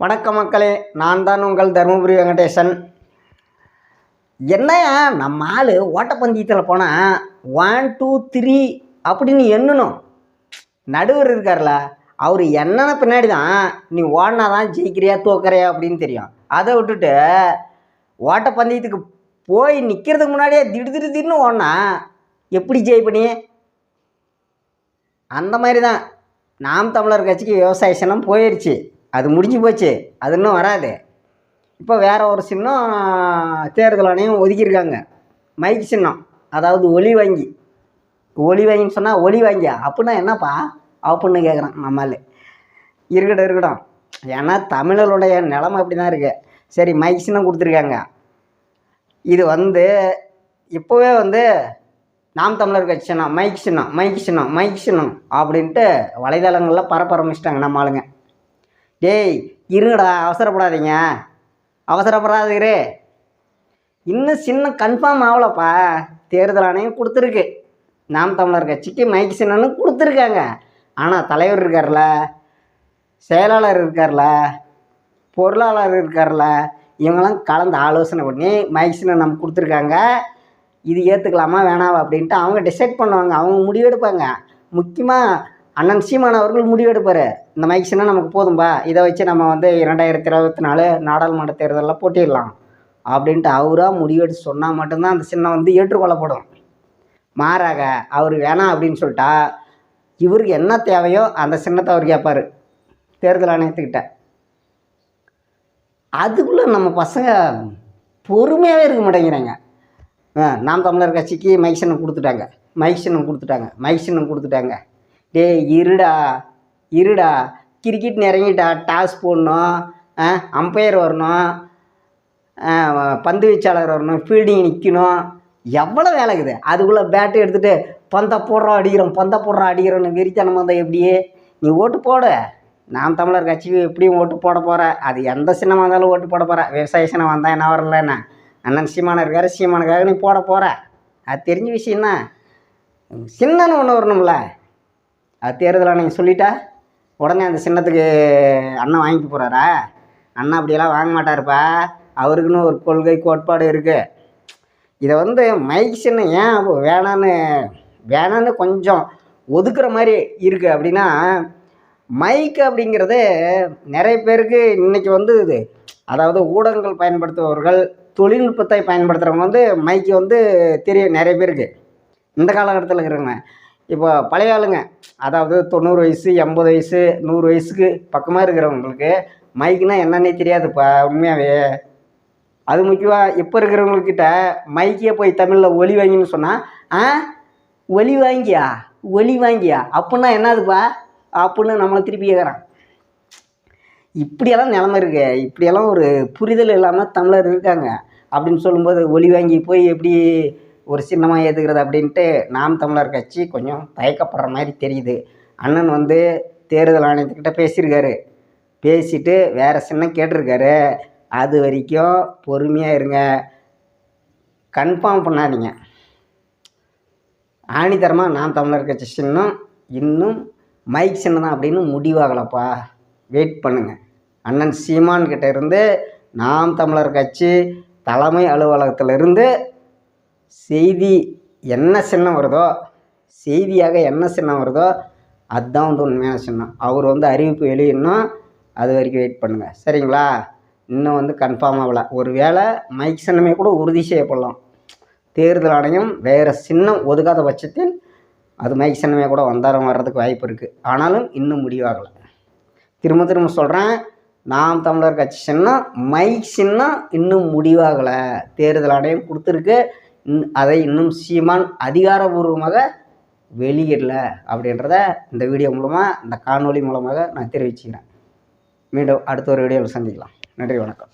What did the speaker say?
வணக்கம் மக்களே நான் தான் உங்கள் தருமபுரி வெங்கடேசன். என்ன நம்ம ஆள் ஓட்டப்பந்தயத்தில் போனால் ஒன் டூ த்ரீ அப்படின்னு எண்ணணும். நடுவர் இருக்கார்ல அவர் என்னென்ன பின்னாடி தான் நீ ஓடினா தான் ஜெயிக்கிறியா தோக்கறியா அப்படின்னு தெரியும். அதை விட்டுட்டு ஓட்டப்பந்தயத்துக்கு போய் நிற்கிறதுக்கு முன்னாடியே திடு திடு திடீர்னு ஓடினா எப்படி ஜெயிப்பனி அந்த மாதிரி தான் நாம் தமிழர் கட்சிக்கு விவசாய சின்னம் போயிடுச்சு அது முடிஞ்சு போச்சு. அது இன்னும் வராது. இப்போ வேறு ஒரு சின்னம் தேர்தல் ஆணையம் ஒதுக்கியிருக்காங்க. மைக் சின்னம். அதாவது ஒலி வாங்கி. ஒலி வாங்கின்னு சொன்னால் ஒலி வாங்கி அப்படின்னா என்னப்பா? அப்படின்னு கேட்குறான் நம்மால் இருக்கட்டும் இருக்கட்டும். ஏன்னா தமிழர்களுடைய நிலமை அப்படி தான் இருக்குது சரி மைக் சின்னம் கொடுத்துருக்காங்க. இது வந்து இப்போவே வந்து நாம் தமிழர் கட்சி சின்னம் மைக் சின்னம் மைக் சின்னம் மைக் சின்னம் அப்படின்ட்டு வலைதளங்களில் பரப்ப ஆரம்பிச்சிட்டாங்க நம்ம ஆளுங்க. டேய் இருங்கடா அவசரப்படாதீங்க. அவசரப்படாதீரே இன்னும் சின்ன கன்ஃபார்ம் ஆகலப்பா. தேர்தல் ஆணையம் கொடுத்துருக்கு. நாம் தமிழர் கட்சிக்கு மைக் சின்னன்னு கொடுத்துருக்காங்க. ஆனால் தலைவர் இருக்கார்ல செயலாளர் இருக்கார்ல பொருளாளர் இருக்கார்ல இவங்கெல்லாம் கலந்து ஆலோசனை பண்ணி மைக் சின்னம் நமக்கு கொடுத்துருக்காங்க. இது ஏற்றுக்கலாமா வேணாவா அப்படின்ட்டு அவங்க டிசைட் பண்ணுவாங்க. அவங்க முடிவெடுப்பாங்க. முக்கியமாக அண்ணன் சீமான் அவர்கள் முடிவெடுப்பார் இந்த மைக்ஸ்னால் நமக்கு போதும்பா இதை வச்சு நம்ம வந்து இரண்டாயிரத்தி இருபத்தி நாலு நாடாளுமன்ற தேர்தலில் போட்டிடலாம் அப்படின்ட்டு அவராக முடிவெடுத்து சொன்னால் மட்டும்தான் அந்த சின்னம் வந்து ஏற்றுக்கொள்ளப்படும். மாறாக அவர் வேணாம் அப்படின்னு சொல்லிட்டா இவருக்கு என்ன தேவையோ அந்த சின்னத்தை அவர் கேட்பார். தேர்தல் ஆணையத்துக்கிட்ட. அதுக்குள்ளே நம்ம பசங்க பொறுமையாகவே இருக்க மாட்டேங்கிறாங்க. நாம் தமிழர் கட்சிக்கு மைக் கொடுத்துட்டாங்க. மைக் கொடுத்துட்டாங்க. மைக் கொடுத்துட்டாங்க. டேய் இருடா இருடா. கிரிக்கெட் இறங்கிட்டா டாஸ் போடணும் அம்பையர் வரணும் பந்து வீச்சாளர் வரணும் ஃபீல்டிங் நிற்கணும் எவ்வளோ வேலை இருக்குது? அதுக்குள்ளே பேட்டு எடுத்துகிட்டு பந்த போடுறோம் அடிக்கிறோம் பந்த போடுறோம் அடிக்கிறோன்னு வெறித்தனம் வந்தால் எப்படியே நீ ஓட்டு போடு. நாம் தமிழர் கட்சிக்கு எப்படியும் ஓட்டு போட போகிற அது எந்த சின்னமாக இருந்தாலும் ஓட்டு போட போகிற விவசாய சின்னம் வந்தால் என்ன வரலன்னா அண்ணன் சீமானம் இருக்காரு சீமானுக்காக நீ போட போகிற அது தெரிஞ்ச விஷயம்தான் சின்னன்னு ஒன்று வரணும்ல. அது தேர்தல் நீங்கள் சொல்லிட்டா? உடனே அந்த சின்னத்துக்கு அண்ணன் வாங்கிக்க போகிறாரா அண்ணன் அப்படியெல்லாம் வாங்க மாட்டார்ப்பா. அவருக்குன்னு ஒரு கொள்கை கோட்பாடு இருக்குது இதை வந்து மைக் சின்ன ஏன் வேணான்னு வேணான்னு கொஞ்சம் ஒதுக்குற மாதிரி இருக்குது அப்படின்னா மைக் அப்படிங்கிறது நிறைய பேருக்கு இன்றைக்கி வந்து இது அதாவது ஊடகங்கள் பயன்படுத்துபவர்கள் தொழில்நுட்பத்தை பயன்படுத்துகிறவங்க வந்து மைக்கு வந்து தெரியும் நிறைய பேருக்கு. இந்த காலகட்டத்தில் இருக்கிறவங்க. இப்போ பழைய ஆளுங்க அதாவது தொண்ணூறு வயசு எண்பது வயசு நூறு வயசுக்கு பக்கமாக இருக்கிறவங்களுக்கு மைக்குனா என்னன்னே தெரியாதுப்பா உண்மையாகவே அது முக்கியமாக இப்போ இருக்கிறவங்கக்கிட்ட மைக்கே போய் தமிழில் ஒலி வாங்கின்னு சொன்னால் ஆ? ஒலி வாங்கியா? ஒலி வாங்கியா? அப்புடின்னா என்னதுப்பா? அப்புடின்னு நம்மளை திருப்பி கேட்குறான் இப்படியெல்லாம் நிலமை இருக்கு இப்படியெல்லாம் ஒரு புரிதல் இல்லாமல் தமிழர் இருக்காங்க அப்படின்னு சொல்லும்போது ஒலி வாங்கி போய் எப்படி ஒரு சின்னமாக ஏற்றுக்கிறது அப்படின்ட்டு நாம் தமிழர் கட்சி கொஞ்சம் தயக்கப்படுற மாதிரி தெரியுது. அண்ணன் வந்து தேர்தல் ஆணையத்துக்கிட்ட பேசியிருக்காரு. பேசிட்டு வேறு சின்னம் கேட்டிருக்காரு. அது வரைக்கும் பொறுமையாக இருங்க. கன்ஃபார்ம் பண்ணாதீங்க. ஆணித்தரமாக நாம் தமிழர் கட்சி சின்னம் இன்னும் மைக் சின்னம் தான் அப்படின்னு முடிவாகலப்பா. வெயிட் பண்ணுங்கள் அண்ணன் சீமான் கிட்ட இருந்து நாம் தமிழர் கட்சி தலைமை அலுவலகத்திலிருந்து செய்தி என்ன சின்னம் வருதோ செய்தியாக என்ன சின்னம் வருதோ அதுதான் வந்து உண்மையான சின்னம். அவர் வந்து அறிவிப்பு வெளியிடணும். அது வரைக்கும் வெயிட் பண்ணுங்கள் சரிங்களா? இன்னும் வந்து கன்ஃபார்ம் ஆகலை. ஒரு வேளை மைக் சின்னமே கூட உறுதி செய்யப்படலாம். தேர்தல் ஆணையம் வேறு சின்னம் ஒதுக்காத பட்சத்தில் அது மைக் சின்னமே கூட வந்தாரம் வர்றதுக்கு வாய்ப்பு இருக்குது ஆனாலும் இன்னும் முடிவாகலை திரும்ப திரும்ப சொல்கிறேன் நாம் தமிழர் கட்சி சின்னம் மைக் சின்னம் இன்னும் முடிவாகலை தேர்தல் ஆணையம் கொடுத்துருக்கு. அதை இன்னும் சீமான் அதிகாரபூர்வமாக வெளியிடல அப்படின்றத இந்த வீடியோ மூலமாக இந்த காணொலி மூலமாக நான் தெரிவிச்சுக்கிறேன். மீண்டும் அடுத்த ஒரு வீடியோவில் சந்திக்கலாம். நன்றி வணக்கம்.